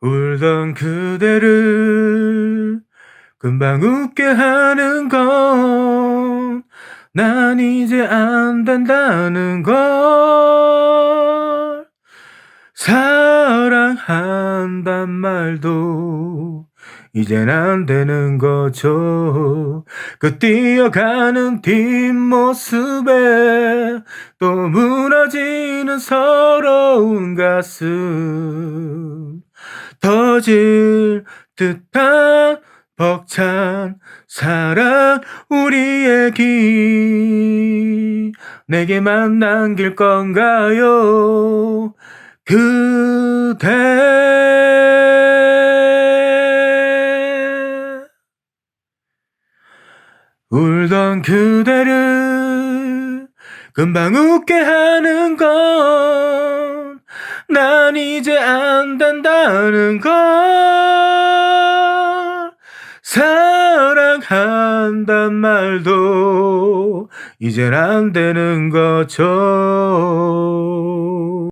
울던 그대를 금방 웃게 하는 건 난 이제 안 된다는 걸. 사랑한단 말도 이젠 안 되는 거죠. 그 뛰어가는 뒷모습에 또 무너지는 서러운 가슴 터질 듯한 벅찬 사랑 우리 얘기 내게만 남길 건가요? 그대. 울던 그대를 금방 웃게 하는 건 난 이제 안 된다는 걸 사랑한단 말도 이젠 안 되는 거죠